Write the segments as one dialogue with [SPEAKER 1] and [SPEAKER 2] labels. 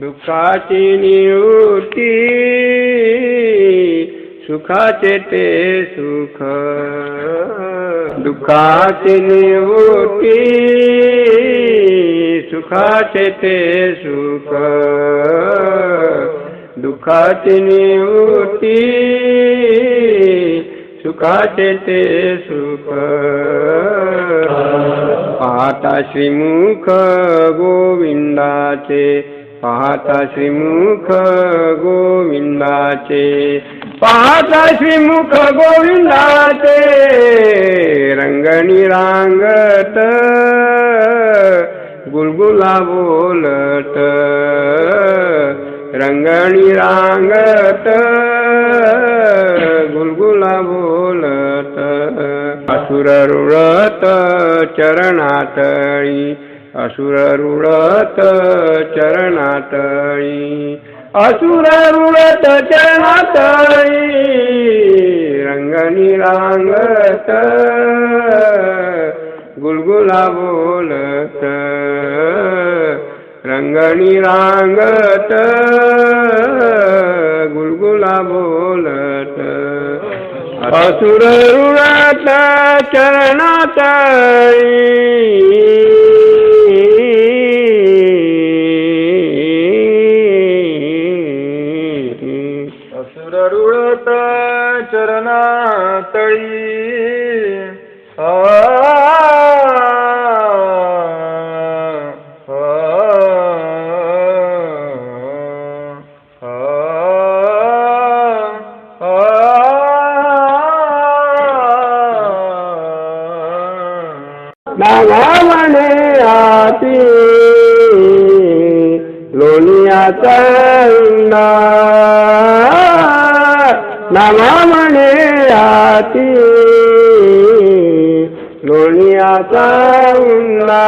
[SPEAKER 1] दुःखाची निवृत्ती सुखाचे ते सुख. दुःखाची निवृत्ती सुखाचे ते सुख. दुःखाची निवृत्ती सुखाचे ते सुख. पाहता श्रीमुख गोविंदाचे पाहता श्रीमुख गोविंदाचे. पाहता श्रीमुख गोविंदाचे. रंगणी रांगत गुलगुला बोलत. रंगणी रांगत गुलगुला बोलत. असुर रुळत चरणातळी असुररुळत चरणातळी. असुररुळत चरणातळी रंगणी रांगत गुलगुला बोलत रंगणी रांगत गुलगुला बोलत असुररुळत
[SPEAKER 2] चरणातळी सुररुळत चरणा तळी आ,
[SPEAKER 1] आती लोणियाचा उंडा नागामणे आती लोणियाचा उंडा.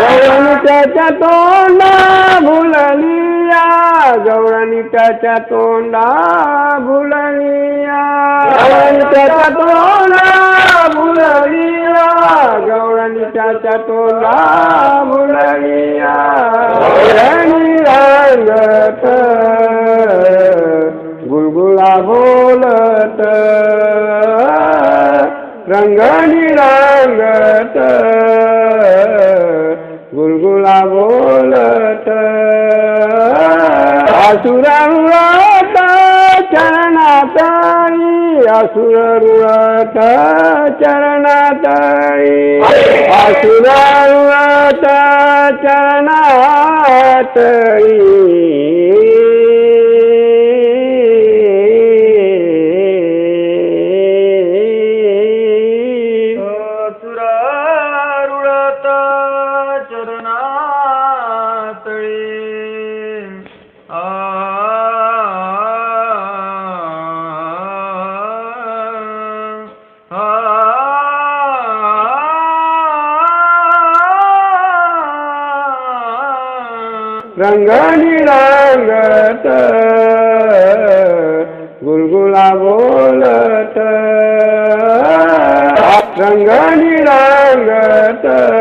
[SPEAKER 1] गौराणी त्याच्या तोंडा भुललिया गौराणी त्याच्या तोंडा भुललिया गौराणी त्याच्या तोंडा भुललिया गौराणी त्याच्या तोंडा भुललिया रंगत रंगणी रांगत गुलगुला बोलत. असुरा रुळत चरणातळी असुर रुळत चरणातळी असुरा रुळत चरणातळी रंगणी रांगत गुलगुला बोलत. रंगणी रांगत.